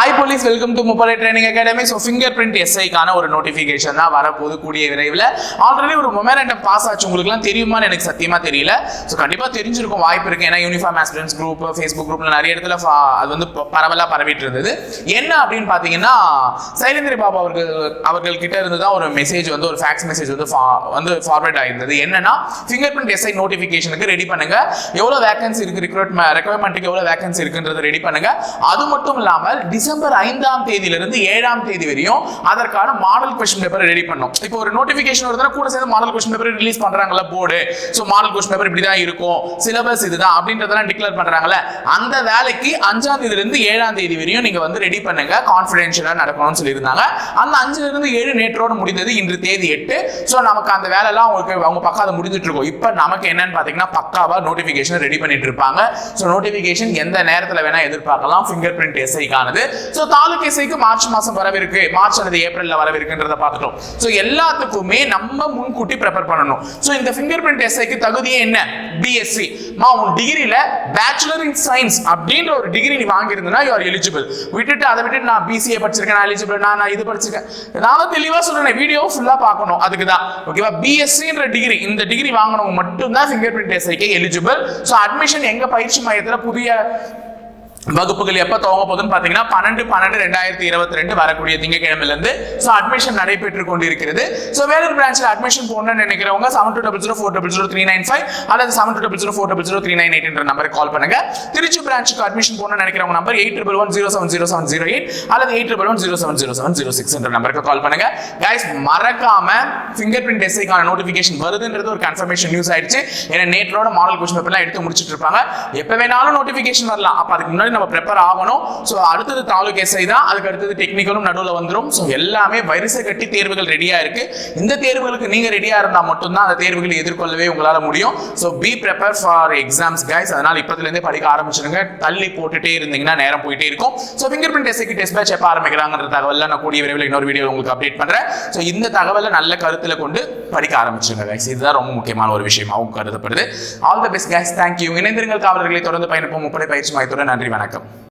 ভাই guys welcome to முப்படை training academy so finger print எஸ்ஐக்கான ஒரு நோட்டிஃபிகேஷன் தான் வரப்போது கூடிய விரைவில். ஆல்ரெடி ஒரு மொமெண்டம் பாஸ் ஆச்சு. உங்களுக்குலாம் தெரியுமான்னு எனக்கு சத்தியமாக தெரியல. ஸோ கண்டிப்பாக தெரிஞ்சிருக்கும். வாய்ப்பு இருக்கு. ஏன்னா யூனிஃபார்ம் ஆஸ்பிரன்ஸ் குரூப் ஃபேஸ்புக் குரூப்ல நிறைய இடத்துல அது வந்து பரவலாக பரவிட்டு இருந்தது. என்ன அப்படின்னு பார்த்தீங்கன்னா சைலேந்திரி பாபு அவர்கள் அவர்கள் கிட்ட இருந்து தான் ஒரு மெசேஜ் வந்து ஒரு ஃபேக்ஸ் மெசேஜ் வந்து வந்து ஃபார்வர்ட் ஆயிருந்தது. என்னன்னா ஃபிங்கர் பிரிண்ட் எஸ்ஐ நோட்டிஃபிகேஷனுக்கு ரெடி பண்ணுங்க. எவ்வளோ வேகன்சி இருக்கு? ரிக்ரூட் ரெக்குவயர்மெண்ட்டுக்கு எவ்வளோ வேகன்சி இருக்குன்றது ரெடி பண்ணுங்க. அது மட்டும் இல்லாமல் டிசம்பர் ஐந்தாம் தேதியிலிருந்து ஏழாம் தேதி வரையும் அதற்கான மாடல் கொஸ்டின் பேப்பர் ரெடி பண்ணோம் இப்போ ஒரு நோட்டிஃபிகேஷன் வருதுன்னா கூட சேர்ந்து மாடல் கொஸ்டின் பேப்பர் ரிலீஸ் பண்றாங்கல்ல board so model question paper இப்படி தான் இருக்கும். சிலபஸ் இதுதான் அப்படின்றதெல்லாம் டிக்ளேர் பண்றாங்கல்ல. அந்த வேலைக்கு அஞ்சாம் தேதியிலிருந்து ஏழாம் தேதி வரையும் நீங்க வந்து ரெடி பண்ணுங்க. கான்ஃபிடென்ஷியலா நடக்கணும்னு சொல்லியிருந்தாங்க. அந்த அஞ்சுல இருந்து ஏழு நேற்றோடு முடிந்தது இன்று தேதி எட்டு. ஸோ நமக்கு அந்த வேலைலாம் அவங்களுக்கு அவங்க பக்கம் அதை முடிஞ்சிட்டு இருக்கும் இப்போ நமக்கு என்னன்னு பார்த்தீங்கன்னா பக்காவா நோட்டிஃபிகேஷன் ரெடி பண்ணிட்டு இருப்பாங்க. ஸோ நோட்டிஃபிகேஷன் எந்த நேரத்தில் வேணா எதிர்பார்க்கலாம். ஃபிங்கர் பிரிண்ட் எஸ்ஐக்கானது ஸோ தாலுக் இசைக்கு மார்ச் மாதம் வரவிருக்கு. மார்ச் அல்லது ஏப்ரலில் வரவிருக்குன்றத பார்த்துட்டோம். ஸோ எல்லாத்துக்குமே நம்ம முன்கூட்டி ப்ரிப்பேர் பண்ணணும். ஸோ இந்த ஃபிங்கர் பிரிண்ட் எஸ்ஐக்கு தகுதியே என்ன? பிஎஸ்சி மா உன் டிகிரியில் பேச்சுலர் இன் சயின்ஸ் அப்படின்ற ஒரு டிகிரி நீ வாங்கியிருந்தனா யூ ஆர் எலிஜிபிள் விட்டுட்டு அதை விட்டுட்டு நான் பிசிஏ படிச்சிருக்கேன் நான் எலிஜிபிள் நான் நான் இது படிச்சிருக்கேன். நான் தெளிவாக சொல்றேன் வீடியோ ஃபுல்லாக பார்க்கணும். அதுக்கு தான். ஓகேவா பிஎஸ்சின்ற டிகிரி இந்த டிகிரி வாங்கினவங்க மட்டும்தான் ஃபிங்கர் பிரிண்ட் எஸ்ஐக்கு எலிஜிபிள் ஸோ அட்மிஷன் எங்கள் பயிற்சி மையத்தில் புதிய வகுப்புகள் எப்ப துவங்க போகுதுன்னு பாத்தீங்கன்னா பன்னெண்டு பன்னெண்டு ரெண்டாயிரத்தி இருபத்தி ரெண்டு வரக்கூடிய திங்கக்கிழமையில இருந்து ஸோ அட்மிஷன் நடைபெற்று கொண்டிருக்கிறது. ஸோ வேலூர் பிரான்ச்சில் அட்மிஷன் போடணும்னு நினைக்கிறவங்க seven two double zero four double zero three nine five அல்லது seven two double zero four double zero three nine எயிட்ன்ற நம்பருக்கு கால் பண்ணுங்க. திருச்சி பிரான்ச்சுக்கு அட்மிஷன் போடணும்னு நினைக்கிறவங்க number eight triple one zero seven zero seven zero eight அல்லது eight triple one zero seven zero seven zero six என்ற நம்பருக்கு கால் பண்ணுங்க. கைஸ் மறக்காம ஃபிங்கர் பிரிண்ட் எஸ்ஐக்கான நோட்டிஃபிகேஷன் வருதுன்றது ஒரு கன்ஃபர்மேஷன் நியூஸ் ஆயிடுச்சு. ஏன்னா நேற்றோட மாடல் கொஸ்டின் பேப்பர்லாம் எடுத்து முடிச்சிட்டு இருப்பாங்க. எப்போ வேணாலும் நோட்டிஃபிகேஷன் வரலாம். அப்போ அதுக்கு முன்னாடி நம்ம ப்ரிப்பேர் ஆகணும். ஸோ அடுத்தது தாலுக் எஸ்ஐ தான். அதுக்கு அடுத்தது டெக்னிக்கலும் நடுவில் வந்துடும் ஸோ எல்லாமே வரிசை கட்டி தேர்வுகள் ரெடியாக இருக்கு. இந்த தேர்வுகளுக்கு நீங்கள் ரெடியா இருந்தால் மட்டும்தான் அந்த தேர்வுகளை எதிர்கொள்ளவே உங்களால முடியும். So be prepare for exams guys அதனால் இப்போதுலேருந்தே படிக்க ஆரம்பிச்சிருங்க தள்ளி போட்டுட்டே இருந்தீங்கன்னா நேரம் போயிட்டே இருக்கும். ஸோ ஃபிங்கர் பிரிண்ட் எஸ்ஐக்கு டெஸ்ட் பேட்ச் எப்போ ஆரம்பிக்கிறாங்கன்ற தகவலில் நான் கூடிய விரைவில் இன்னொரு வீடியோ உங்களுக்கு அப்டேட் பண்ணுறேன் ஸோ இந்த தகவலை நல்ல கருத்தில் கொண்டு படிக்க ஆரம்பிச்சுங்க கைஸ் இதுதான் ரொம்ப முக்கியமான ஒரு விஷயமாகவும் கருதப்படுது. All the best guys thank you இணைந்திருங்கள் காவலர்களை தொடர்ந்து பயணிப்போம். முப்படை பயிற்சி மையத்துடன் நன்றி வணக்கம்.